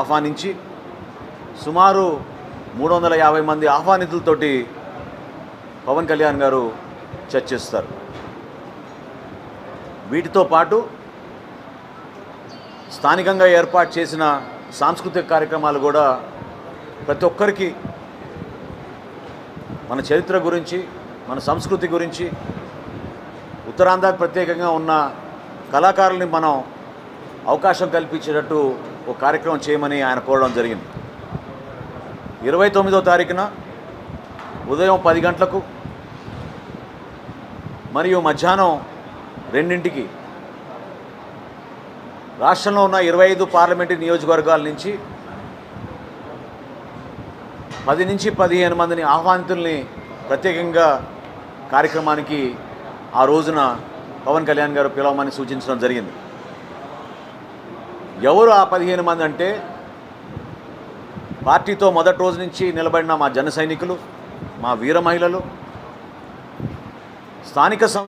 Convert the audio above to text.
ఆహ్వానించి సుమారు మూడు వందల యాభై మంది ఆహ్వానితులతోటి పవన్ కళ్యాణ్ గారు చర్చిస్తారు. వీటితో పాటు స్థానికంగా ఏర్పాటు చేసిన సాంస్కృతిక కార్యక్రమాలు కూడా ప్రతి ఒక్కరికి మన చరిత్ర గురించి మన సంస్కృతి గురించి ఉత్తరాంధ్రకు ప్రత్యేకంగా ఉన్న కళాకారుల్ని మనం అవకాశం కల్పించేటట్టు ఒక కార్యక్రమం చేయమని ఆయన కోరడం జరిగింది. ఇరవై తొమ్మిదో తారీఖున ఉదయం పది గంటలకు మరియు మధ్యాహ్నం రెండింటికి రాష్ట్రంలో ఉన్న ఇరవై ఐదు పార్లమెంటరీ నియోజకవర్గాల నుంచి పది నుంచి పదిహేను మందిని ఆహ్వానితుల్ని ప్రత్యేకంగా కార్యక్రమానికి ఆ రోజున పవన్ కళ్యాణ్ గారు పిలవమని సూచించడం జరిగింది. ఎవరు ఆ పదిహేను మంది అంటే? పార్టీతో మొదటి రోజు నుంచి నిలబడిన మా జన సైనికులు మా వీర మహిళలు స్థానిక సం